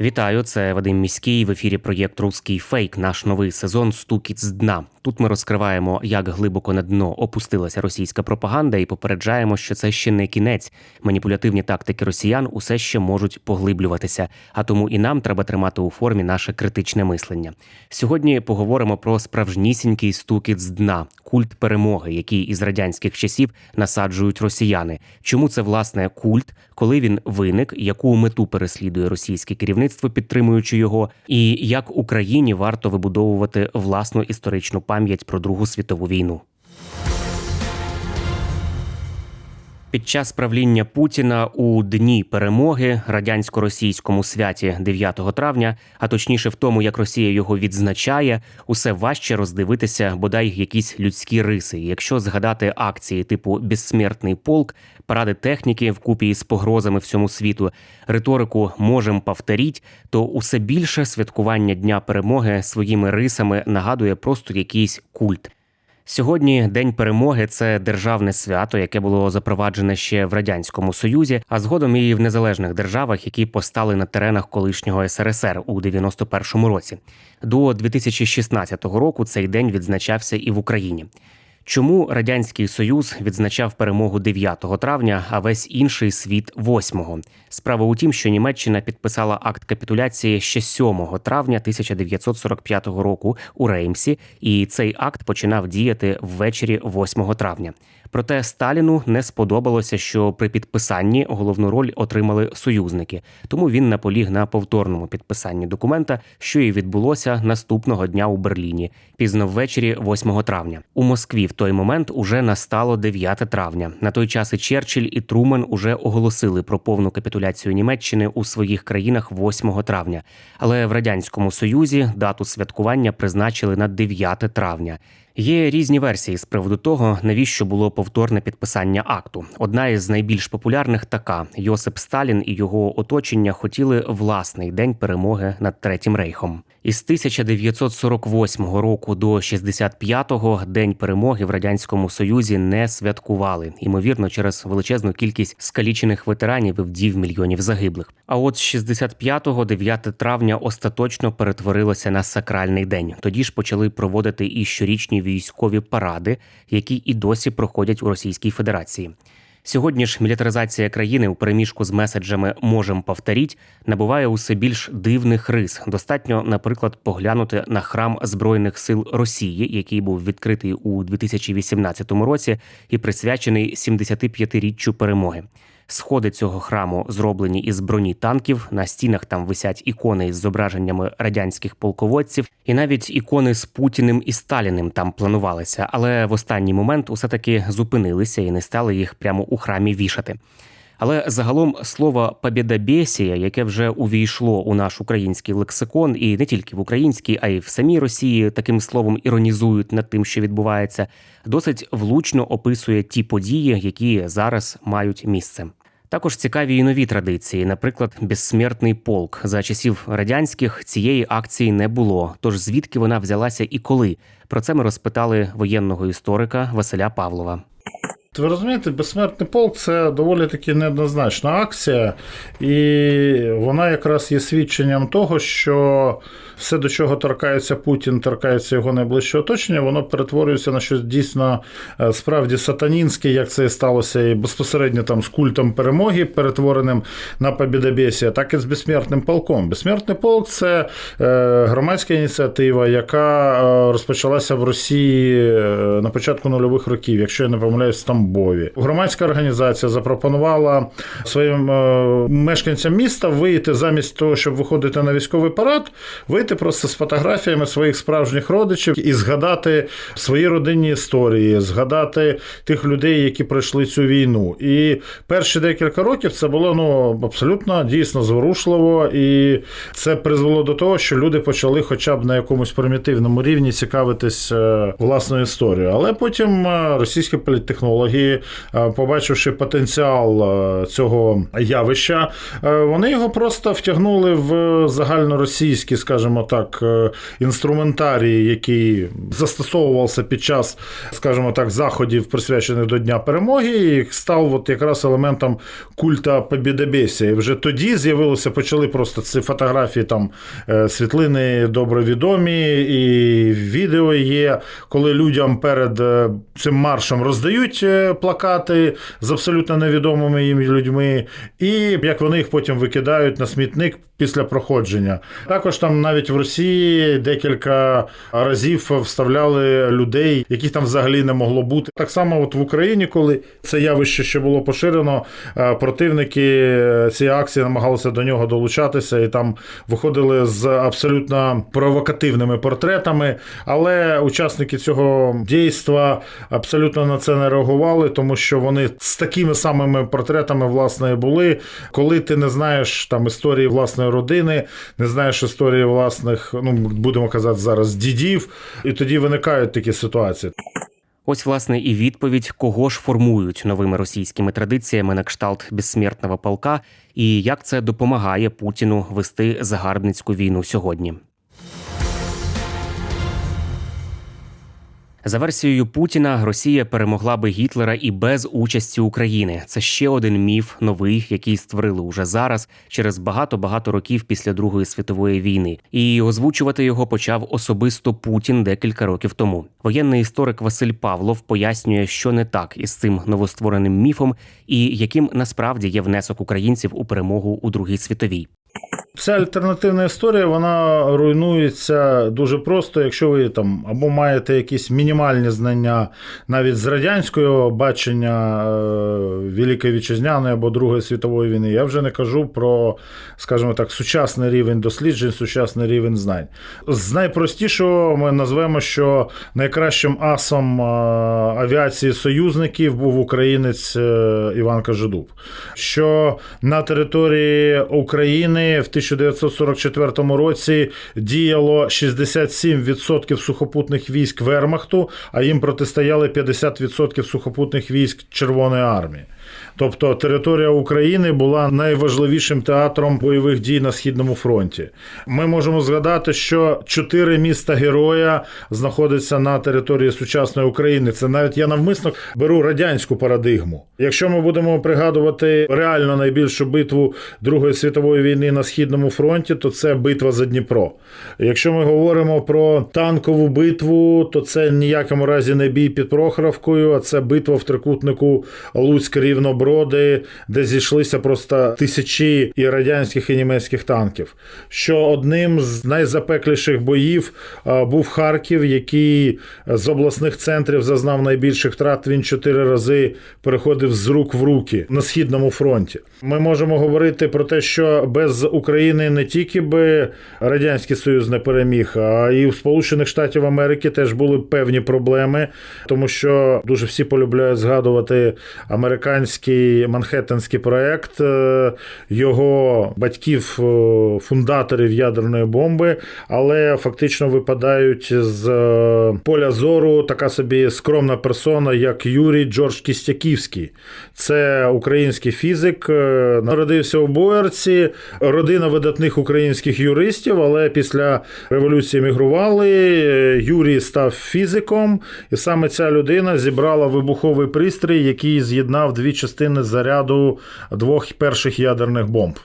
Вітаю, це Вадим Міський в ефірі проєкт Руський фейк. Наш новий сезон Стукіт з дна. Тут ми розкриваємо, як глибоко на дно опустилася російська пропаганда, і попереджаємо, що це ще не кінець. Маніпулятивні тактики росіян усе ще можуть поглиблюватися. А тому і нам треба тримати у формі наше критичне мислення. Сьогодні поговоримо про справжнісінький стукіт з дна, культ перемоги, який із радянських часів насаджують росіяни. Чому це власне культ, коли він виник, яку мету переслідує російське керівництво, підтримуючи його, і як Україні варто вибудовувати власну історичну пам'ять про Другу світову війну. Під час правління Путіна у дні перемоги радянсько-російському святі 9 травня, а точніше в тому, як Росія його відзначає, усе важче роздивитися бодай якісь людські риси. Якщо згадати акції типу Безсмертний полк, паради техніки вкупі з погрозами всьому світу, риторику можем повторіть, то усе більше святкування Дня перемоги своїми рисами нагадує просто якийсь культ. Сьогодні День перемоги це державне свято, яке було запроваджене ще в радянському союзі, а згодом і в незалежних державах, які постали на теренах колишнього СРСР у 91-му році. До 2016 року цей день відзначався і в Україні. Чому радянський союз відзначав перемогу 9 травня, а весь інший світ 8-го? Справа у тім, що Німеччина підписала акт капітуляції ще 7 травня 1945 року у Реймсі, і цей акт починав діяти ввечері 8 травня. Проте Сталіну не сподобалося, що при підписанні головну роль отримали союзники, тому він наполіг на повторному підписанні документа, що і відбулося наступного дня у Берліні, пізно ввечері 8 травня. У Москві той момент уже настало 9 травня. На той час і Черчилль, і Трумен уже оголосили про повну капітуляцію Німеччини у своїх країнах 8 травня. Але в радянському союзі дату святкування призначили на 9 травня. Є різні версії з приводу того, навіщо було повторне підписання акту. Одна із найбільш популярних така: Йосип Сталін і його оточення хотіли власний день перемоги над Третім рейхом. Із 1948 року до 65-го день перемоги в радянському союзі не святкували, ймовірно, через величезну кількість скалічених ветеранів і вдів мільйонів загиблих. А от з 65-го 9 травня остаточно перетворилося на сакральний день. Тоді ж почали проводити і щорічні військові паради, які і досі проходять у Російській Федерації. Сьогодні ж мілітаризація країни у переміжку з меседжами можем повторіть набуває усе більш дивних рис. Достатньо, наприклад, поглянути на храм збройних сил Росії, який був відкритий у 2018 році і присвячений 75-річчю перемоги. Сходи цього храму зроблені із броні танків. На стінах там висять ікони із зображеннями радянських полководців, і навіть ікони з Путіним і Сталіним там планувалися. Але в останній момент усе таки зупинилися і не стали їх прямо у храмі вішати. Але загалом слово «побєдобєсія», яке вже увійшло у наш український лексикон, і не тільки в український, а й в самій Росії таким словом іронізують над тим, що відбувається, досить влучно описує ті події, які зараз мають місце. Також цікаві і нові традиції, наприклад, безсмертний полк. За часів радянських цієї акції не було. Тож звідки вона взялася і коли? Про це ми розпитали воєнного історика Василя Павлова. Ви розумієте, безсмертний полк це доволі таки неоднозначна акція, і вона якраз є свідченням того, що все, до чого торкається Путін, торкається його найближче оточення, воно перетворюється на щось дійсно е, справді сатанінське, як це і сталося і безпосередньо там з культом перемоги, перетвореним на побідобєсія, так і з безсмертним полком. Безсмертний полк це е, громадська ініціатива, яка е, розпочалася в Росії на початку нульових років, якщо я не помиляюсь, Стамбулі. Тамбові. Громадська організація запропонувала своїм е, мешканцям міста вийти замість того, щоб виходити на військовий парад, вийти просто з фотографіями своїх справжніх родичів і згадати свої родинні історії, згадати тих людей, які пройшли цю війну. І перші декілька років це було ну абсолютно дійсно зворушливо, і це призвело до того, що люди почали, хоча б на якомусь примітивному рівні, цікавитись е, власною історією. Але потім е, російські політтехнологи, е, побачивши потенціал е, цього явища, е, вони його просто втягнули в загальноросійський, скажімо так, інструментарій, який застосовувався під час, скажімо так, заходів, присвячених до Дня перемоги, і став от якраз елементом культа побідобєсія. І вже тоді з'явилося, почали просто ці фотографії, там світлини добре відомі, і відео є, коли людям перед цим маршем роздають плакати з абсолютно невідомими їм людьми, і як вони їх потім викидають на смітник після проходження. Також там навіть в Росії декілька разів вставляли людей, яких там взагалі не могло бути. Так само, от в Україні, коли це явище ще було поширено, е, противники е, цієї акції намагалися до нього долучатися і там виходили з абсолютно провокативними портретами. Але учасники цього дійства абсолютно на це не реагували, тому що вони з такими самими портретами власне були. Коли ти не знаєш там історії власної родини, не знаєш історії власних, ну будемо казати зараз, дідів, і тоді виникають такі ситуації. Ось, власне, і відповідь, кого ж формують новими російськими традиціями на кшталт безсмертного полка, і як це допомагає Путіну вести загарбницьку війну сьогодні. За версією Путіна, Росія перемогла би Гітлера і без участі України. Це ще один міф новий, який створили уже зараз, через багато-багато років після Другої світової війни. І озвучувати його почав особисто Путін декілька років тому. Воєнний історик Василь Павлов пояснює, що не так із цим новоствореним міфом, і яким насправді є внесок українців у перемогу у Другій світовій. Ця альтернативна історія вона руйнується дуже просто, якщо ви там або маєте якісь мінімальні знання навіть з радянського бачення е, Великої Вітчизняної або Другої світової війни. Я вже не кажу про, скажімо так, сучасний рівень досліджень, сучасний рівень знань. З найпростішого ми назвемо, що найкращим асом е, авіації союзників був українець е, Іван Кажедуб. Що на території України в 1944 році діяло 67% сухопутних військ Вермахту, а їм протистояли 50% сухопутних військ Червоної армії. Тобто територія України була найважливішим театром бойових дій на східному фронті. Ми можемо згадати, що чотири міста героя знаходяться на території сучасної України. Це навіть я навмисно беру радянську парадигму. Якщо ми будемо пригадувати реально найбільшу битву Другої світової війни на східному фронті, то це битва за Дніпро. Якщо ми говоримо про танкову битву, то це ніякому разі не бій під Прохоровкою, а це битва в трикутнику Луцьк Рівноброди, де зійшлися просто тисячі і радянських і німецьких танків. Що одним з найзапекліших боїв був Харків, який з обласних центрів зазнав найбільших втрат. Він чотири рази переходив з рук в руки на східному фронті. Ми можемо говорити про те, що без України не тільки би радянський союз не переміг, а і у Сполучених Штатів Америки теж були певні проблеми, тому що дуже всі полюбляють згадувати американський манхеттенський проект е, його батьків, е, фундаторів ядерної бомби, але фактично випадають з е, поля зору така собі скромна персона, як Юрій Джордж Кістяківський. Це український фізик, народився у Боярці, родина видатних українських юристів, але після революції мігрували. Юрій став фізиком, і саме ця людина зібрала вибуховий пристрій, який з'єднав дві частини заряду двох перших ядерних бомб.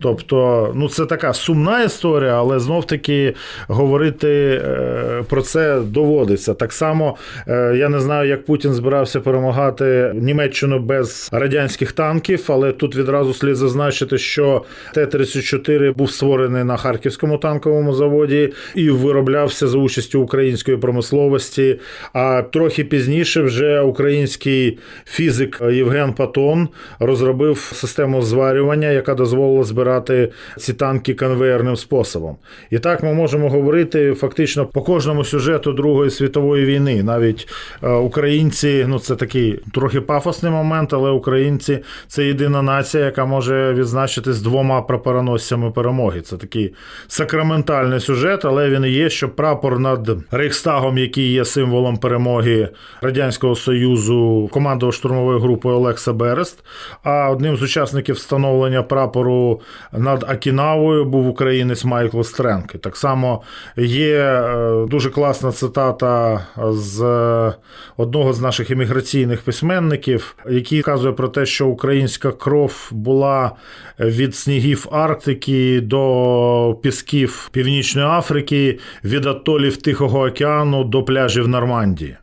Тобто, ну це така сумна історія, але знов таки говорити е, про це доводиться. Так само е, я не знаю, як Путін збирався перемагати Німеччину без радянських танків, але тут відразу слід зазначити, що Т-34 був створений на харківському танковому заводі і вироблявся за участю української промисловості. А трохи пізніше вже український фізик Євген Патон розробив систему зварювання, яка дозволила збирати ці танки конвеєрним способом. І так ми можемо говорити фактично по кожному сюжету Другої світової війни. Навіть е, українці, ну це такий трохи пафосний момент, але українці це єдина нація, яка може відзначитись двома прапороносцями перемоги. Це такий сакраментальний сюжет, але він є, що прапор над Рейхстагом, який є символом перемоги Радянського Союзу, командував штурмовою групою Олекса Берест. А одним з учасників встановлення прапору над Акінавою був українець Майкл Стренк. І Так само є е, дуже класна цитата з е, одного з наших імміграційних письменників, який вказує про те, що українська кров була від снігів Арктики до пісків Північної Африки, від атолів Тихого океану до пляжів Нормандії.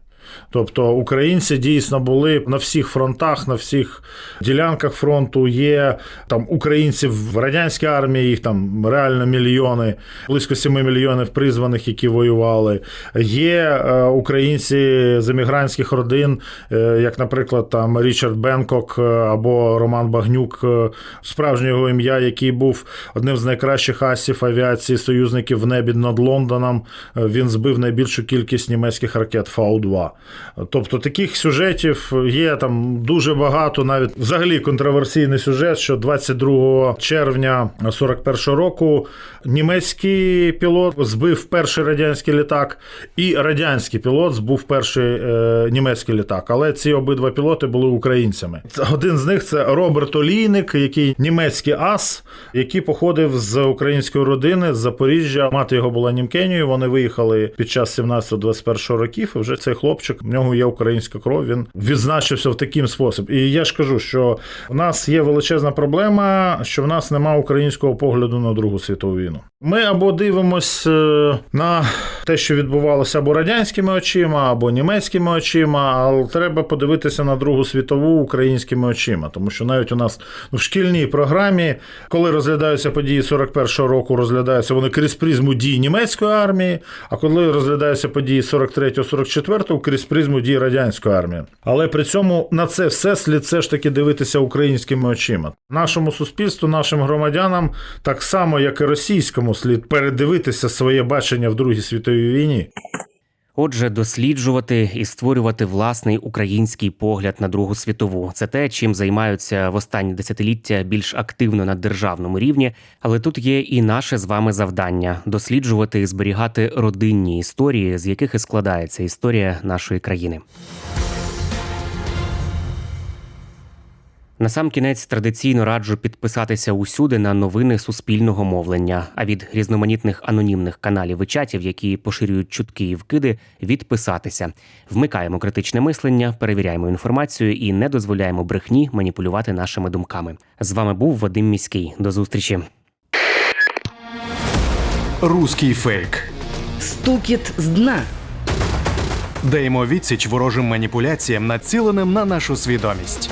Тобто українці дійсно були на всіх фронтах, на всіх ділянках фронту. Є там українці в радянській армії, їх там реально мільйони, близько 7 мільйонів призваних, які воювали. Є е, українці з емігрантських родин, е, як, наприклад, там Річард Бенкок е, або Роман Багнюк, справжнє його ім'я, який був одним з найкращих асів авіації союзників в небі над Лондоном. Він збив найбільшу кількість німецьких ракет Фау-2. Тобто таких сюжетів є там дуже багато, навіть взагалі контроверсійний сюжет, що 22 червня 41 року німецький пілот збив перший радянський літак, і радянський пілот збив перший е, німецький літак. Але ці обидва пілоти були українцями. Один з них це Роберт Олійник, який німецький ас, який походив з української родини з Запоріжжя. Мати його була німкенію. Вони виїхали під час 17-21 років. І вже цей хлопчик, нього є українська кров. Він відзначився в таким спосіб. І я ж кажу, що в нас є величезна проблема, що в нас немає українського погляду на Другу світову війну. Ми або дивимося на те, що відбувалося або радянськими очима, або німецькими очима, але треба подивитися на Другу світову українськими очима, тому що навіть у нас в шкільній програмі, коли розглядаються події 41-го року, розглядаються вони крізь призму дій німецької армії, а коли розглядаються події 43-44 крізь призму дій радянської армії. Але при цьому на це все слід все ж таки дивитися українськими очима. Нашому суспільству, нашим громадянам, так само як і російському, слід передивитися своє бачення в Другій світовій війні. Отже, досліджувати і створювати власний український погляд на Другу світову це те, чим займаються в останні десятиліття більш активно на державному рівні. Але тут є і наше з вами завдання досліджувати і зберігати родинні історії, з яких і складається історія нашої країни. Насамкінець традиційно раджу підписатися усюди на новини суспільного мовлення. А від різноманітних анонімних каналів і чатів, які поширюють чутки і вкиди, відписатися. Вмикаємо критичне мислення, перевіряємо інформацію і не дозволяємо брехні маніпулювати нашими думками. З вами був Вадим Міський. До зустрічі. Руський фейк. Стукіт з дна. Даємо відсіч ворожим маніпуляціям, націленим на нашу свідомість.